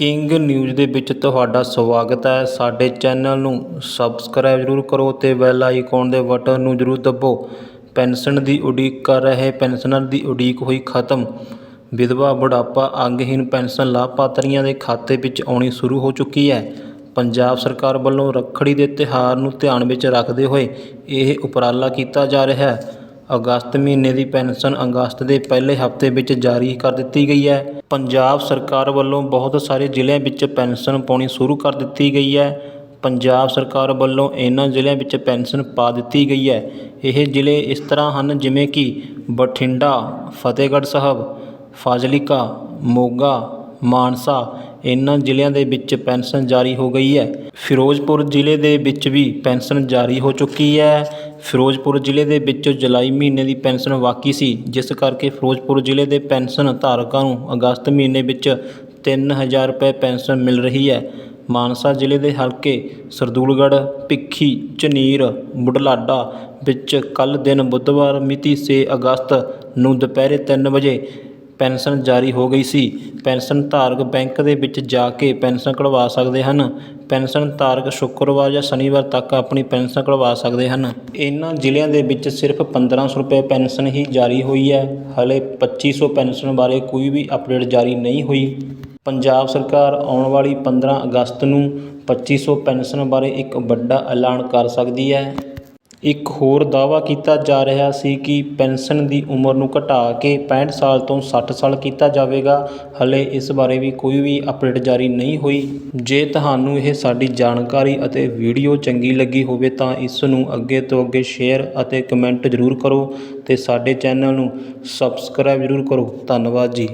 King news ਦੇ ਵਿੱਚ ਤੁਹਾਡਾ ਸਵਾਗਤ ਹੈ। ਸਾਡੇ ਚੈਨਲ ਨੂੰ ਸਬਸਕ੍ਰਾਈਬ ਜ਼ਰੂਰ ਕਰੋ ਅਤੇ ਬੈਲ ਆਈਕਨ ਦੇ ਬਟਨ ਨੂੰ ਜ਼ਰੂਰ ਦੱਬੋ। ਪੈਨਸ਼ਨ ਦੀ ਉਡੀਕ ਕਰ ਰਹੇ ਪੈਨਸ਼ਨਰ ਦੀ ਉਡੀਕ ਹੋਈ ਖਤਮ। ਵਿਧਵਾ, ਬੁਢਾਪਾ ਅੰਗਹੀਨ ਪੈਨਸ਼ਨ ਲਾਭਪਾਤਰੀਆਂ ਦੇ ਖਾਤੇ ਵਿੱਚ ਆਉਣੀ ਸ਼ੁਰੂ ਹੋ ਚੁੱਕੀ ਹੈ। ਪੰਜਾਬ ਸਰਕਾਰ ਵੱਲੋਂ ਰੱਖੜੀ ਦੇ ਤਿਉਹਾਰ ਨੂੰ ਧਿਆਨ ਵਿੱਚ ਰੱਖਦੇ ਹੋਏ ਇਹ ਉਪਰਾਲਾ ਕੀਤਾ ਜਾ ਰਿਹਾ ਹੈ। ਅਗਸਤ ਮਹੀਨੇ ਦੀ ਪੈਨਸ਼ਨ ਅਗਸਤ ਦੇ ਪਹਿਲੇ ਹਫ਼ਤੇ ਵਿੱਚ ਜਾਰੀ ਕਰ ਦਿੱਤੀ ਗਈ ਹੈ। ਪੰਜਾਬ ਸਰਕਾਰ ਵੱਲੋਂ ਬਹੁਤ ਸਾਰੇ ਜ਼ਿਲ੍ਹਿਆਂ ਵਿੱਚ ਪੈਨਸ਼ਨ ਪਾਉਣੀ ਸ਼ੁਰੂ ਕਰ ਦਿੱਤੀ ਗਈ ਹੈ। ਪੰਜਾਬ ਸਰਕਾਰ ਵੱਲੋਂ ਇਹਨਾਂ ਜ਼ਿਲ੍ਹਿਆਂ ਵਿੱਚ ਪੈਨਸ਼ਨ ਪਾ ਦਿੱਤੀ ਗਈ ਹੈ। ਇਹ ਜ਼ਿਲ੍ਹੇ ਇਸ ਤਰ੍ਹਾਂ ਹਨ ਜਿਵੇਂ ਕਿ ਬਠਿੰਡਾ, ਫਤਿਹਗੜ੍ਹ ਸਾਹਿਬ, ਫਾਜ਼ਿਲਕਾ, ਮੋਗਾ, ਮਾਨਸਾ, ਇਹਨਾਂ ਜ਼ਿਲ੍ਹਿਆਂ ਦੇ ਵਿੱਚ ਪੈਨਸ਼ਨ ਜਾਰੀ ਹੋ ਗਈ ਹੈ। ਫਿਰੋਜ਼ਪੁਰ ਜ਼ਿਲ੍ਹੇ ਦੇ ਵਿੱਚ ਵੀ ਪੈਨਸ਼ਨ ਜਾਰੀ ਹੋ ਚੁੱਕੀ ਹੈ। ਫਿਰੋਜ਼ਪੁਰ ਜ਼ਿਲ੍ਹੇ ਦੇ ਵਿੱਚ ਜੁਲਾਈ ਮਹੀਨੇ ਦੀ ਪੈਨਸ਼ਨ ਬਾਕੀ ਸੀ, ਜਿਸ ਕਰਕੇ ਫਿਰੋਜ਼ਪੁਰ ਜ਼ਿਲ੍ਹੇ ਦੇ ਪੈਨਸ਼ਨ ਧਾਰਕਾਂ ਨੂੰ ਅਗਸਤ ਮਹੀਨੇ ਵਿੱਚ 3000 ਰੁਪਏ ਪੈਨਸ਼ਨ ਮਿਲ ਰਹੀ ਹੈ। ਮਾਨਸਾ ਜ਼ਿਲ੍ਹੇ ਦੇ ਹਲਕੇ ਸਰਦੂਲਗੜ੍ਹ, ਭਿੱਖੀ, ਝਨੀਰ ਬੁਢਲਾਡਾ ਵਿੱਚ ਕੱਲ੍ਹ ਦਿਨ ਬੁੱਧਵਾਰ ਮਿਤੀ ਛੇ ਅਗਸਤ ਨੂੰ ਦੁਪਹਿਰੇ ਤਿੰਨ ਵਜੇ ਪੈਨਸ਼ਨ ਜਾਰੀ ਹੋ ਗਈ ਸੀ। ਪੈਨਸ਼ਨ ਧਾਰਕ ਬੈਂਕ ਦੇ ਵਿੱਚ ਜਾ ਕੇ ਪੈਨਸ਼ਨ ਕਢਵਾ ਸਕਦੇ ਹਨ। ਪੈਨਸ਼ਨ ਧਾਰਕ ਸ਼ੁੱਕਰਵਾਰ ਜਾਂ ਸ਼ਨੀਵਾਰ ਤੱਕ ਆਪਣੀ ਪੈਨਸ਼ਨ ਕਢਵਾ ਸਕਦੇ ਹਨ। ਇਹਨਾਂ ਜ਼ਿਲ੍ਹਿਆਂ ਦੇ ਵਿੱਚ ਸਿਰਫ 1500 ਰੁਪਏ ਪੈਨਸ਼ਨ ਹੀ ਜਾਰੀ ਹੋਈ ਹੈ। ਹਲੇ 2500 ਪੈਨਸ਼ਨ ਬਾਰੇ ਕੋਈ ਵੀ ਅਪਡੇਟ ਜਾਰੀ ਨਹੀਂ ਹੋਈ। ਪੰਜਾਬ ਸਰਕਾਰ ਆਉਣ ਵਾਲੀ 15 ਅਗਸਤ ਨੂੰ 2500 ਪੈਨਸ਼ਨ ਬਾਰੇ ਇੱਕ ਵੱਡਾ ਐਲਾਨ ਕਰ ਸਕਦੀ ਹੈ। ਇੱਕ ਹੋਰ ਦਾਅਵਾ ਕੀਤਾ ਜਾ ਰਿਹਾ ਸੀ ਕਿ ਪੈਨਸ਼ਨ ਦੀ ਉਮਰ ਨੂੰ ਘਟਾ ਕੇ 65 ਸਾਲ ਤੋਂ ਸੱਠ ਸਾਲ ਕੀਤਾ ਜਾਵੇਗਾ। ਹਾਲੇ ਇਸ ਬਾਰੇ ਵੀ ਕੋਈ ਵੀ ਅਪਡੇਟ ਜਾਰੀ ਨਹੀਂ ਹੋਈ। ਜੇ ਤੁਹਾਨੂੰ ਇਹ ਸਾਡੀ ਜਾਣਕਾਰੀ ਅਤੇ ਵੀਡੀਓ ਚੰਗੀ ਲੱਗੀ ਹੋਵੇ ਤਾਂ ਇਸ ਨੂੰ ਅੱਗੇ ਤੋਂ ਅੱਗੇ ਸ਼ੇਅਰ ਅਤੇ ਕਮੈਂਟ ਜ਼ਰੂਰ ਕਰੋ ਅਤੇ ਸਾਡੇ ਚੈਨਲ ਨੂੰ ਸਬਸਕ੍ਰਾਈਬ ਜ਼ਰੂਰ ਕਰੋ। ਧੰਨਵਾਦ ਜੀ।